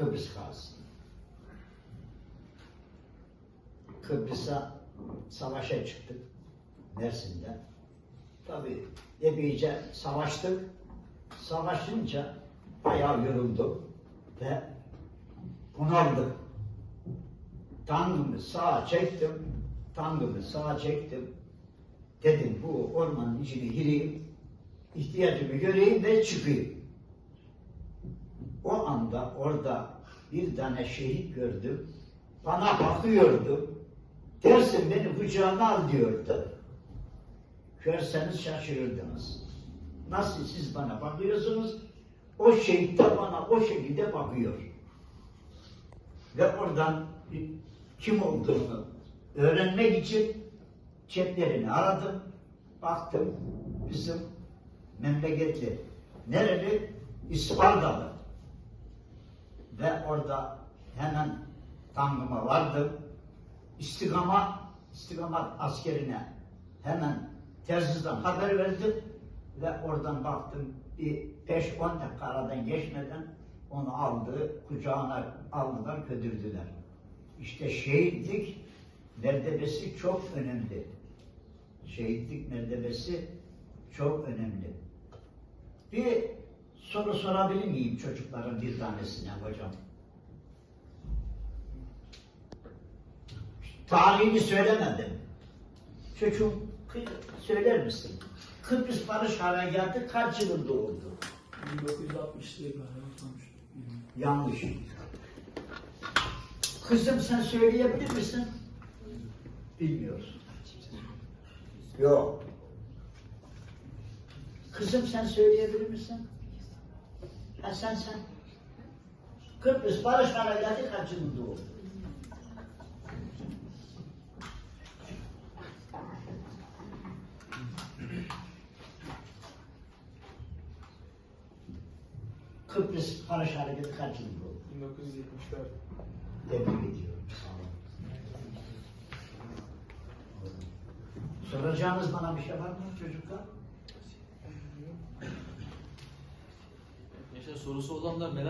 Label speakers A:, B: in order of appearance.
A: Kıbrıs Gazisi. Kıbrıs'a savaşa çıktık Mersin'de. Tabii epeyce savaştık. Savaşınca bayağı yorulduk ve bunaldık. Tankımı sağa çektim, tankımı sağa çektim. Dedim bu ormanın içine gireyim, ihtiyacımı göreyim ve çıkayım. O anda orada bir tane şehit gördüm. Bana bakıyordu. Dersin beni kucağına al diyordu. Görseniz şaşırırdınız. Nasıl siz bana bakıyorsunuz? O şehit de bana o şekilde bakıyor. Ve oradan kim olduğunu öğrenmek için ceplerini aradım. Baktım bizim memleketli. Nereli? İspartalı. Ve orada hemen tankıma vardım. İstigama, istikamat askerine hemen tersizden haber verdim ve oradan baktım bir 5-10 dakika aradan geçmeden onu aldı, kucağına aldılar, götürdüler. İşte şehitlik mertebesi çok önemli. Şehitlik mertebesi çok önemli. Bir soru sorabilir miyim çocukların bir tanesine hocam? Tarihini söylemedim. Çocuğum söyler misin? Kıbrıs Barış Harekatı kaç yılında oldu?
B: 1960'lı galiba tanıştık.
A: Yanlış. Kızım sen söyleyebilir misin? Bilmiyorsun. Yok. Kızım sen söyleyebilir misin? Ha sen sen. Kıbrıs Barış Harekatı kaç yılında oldu? Kıbrıs Barış Harekatı kaç yılında oldu?
B: 1974.
A: Tebrik ediyorum. Sağ olun. Soracağınız bana bir şey var mı çocuklar?
C: Sorusu olanlar neler